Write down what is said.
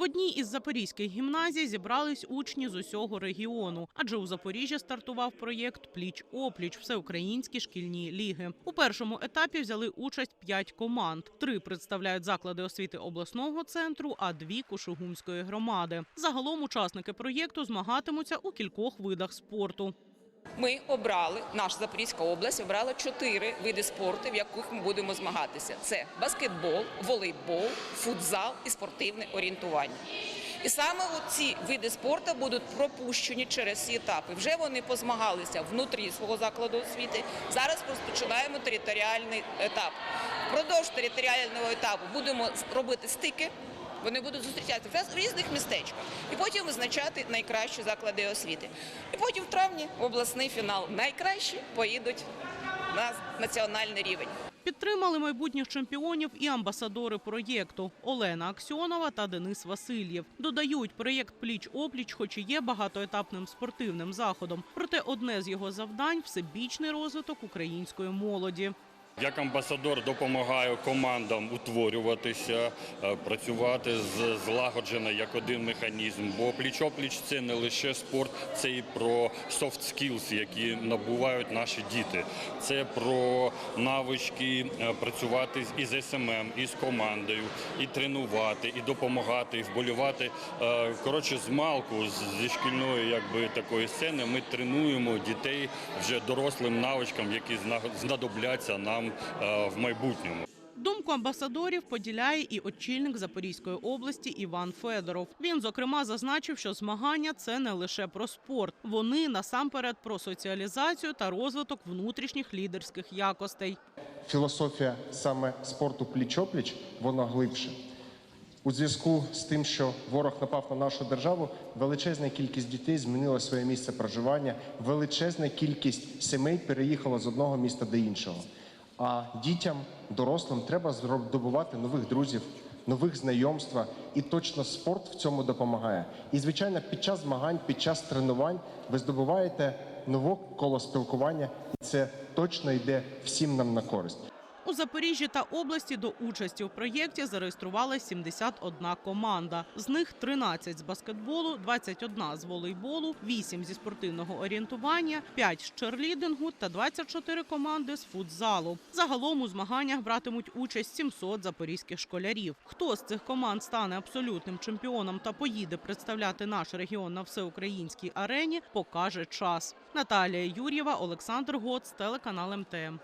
В одній із запорізьких гімназій зібрались учні з усього регіону, адже у Запоріжжі стартував проєкт Пліч опліч всеукраїнські шкільні ліги. У першому етапі взяли участь п'ять команд. Три представляють заклади освіти обласного центру, а дві Кушугумської громади. Загалом учасники проєкту змагатимуться у кількох видах спорту. Ми обрали, наша Запорізька область обрала чотири види спорту, в яких ми будемо змагатися: це баскетбол, волейбол, футзал і спортивне орієнтування. І саме ці види спорту будуть пропущені через ці етапи. Вже вони позмагалися внутрі свого закладу освіти. Зараз розпочинаємо територіальний етап. Впродовж територіального етапу будемо робити стики. Вони будуть зустрічатися в різних містечках і потім визначати найкращі заклади освіти. І потім в травні обласний фінал. Найкращі поїдуть на національний рівень. Підтримали майбутніх чемпіонів і амбасадори проєкту Олена Аксьонова та Денис Васильєв. Додають, проєкт Пліч опліч, хоч і є багатоетапним спортивним заходом. Проте одне з його завдань всебічний розвиток української молоді. Як амбасадор допомагаю командам утворюватися, е, працювати злагоджено як один механізм. Бо пліч-опліч це не лише спорт, це і про soft skills, які набувають наші діти. Це про навички е, працювати із СММ, із командою, і тренувати, і допомагати, і вболівати. Е, Коротше, з малку зі шкільної якби такої сцени ми тренуємо дітей вже дорослим навичкам, які знадобляться нам е, в майбутньому. Думку амбасадорів поділяє і очільник Запорізької області Іван Федоров. Він зокрема зазначив, що змагання це не лише про спорт. Вони насамперед про соціалізацію та розвиток внутрішніх лідерських якостей. філософія саме спорту пліч-опліч, вона глибше. У зв'язку з тим, що ворог напав на нашу державу, величезна кількість дітей змінила своє місце проживання, величезна кількість сімей переїхала з одного міста до іншого. А дітям, дорослим, треба здобувати нових друзів, нових знайомства, і точно спорт в цьому допомагає. І звичайно, під час змагань, під час тренувань ви здобуваєте нове коло спілкування, і це точно йде всім нам на користь. У Запоріжжі та області до участі у проєкті зареєструвалася 71 команда. З них 13 з баскетболу, 21 з волейболу, 8 зі спортивного орієнтування, 5 з черлідингу та 24 команди з футзалу. Загалом у змаганнях братимуть участь 700 запорізьких школярів. Хто з цих команд стане абсолютним чемпіоном та поїде представляти наш регіон на всеукраїнській арені, покаже час. Наталія Юр'єва, Олександр Гоц, телеканал МТМ.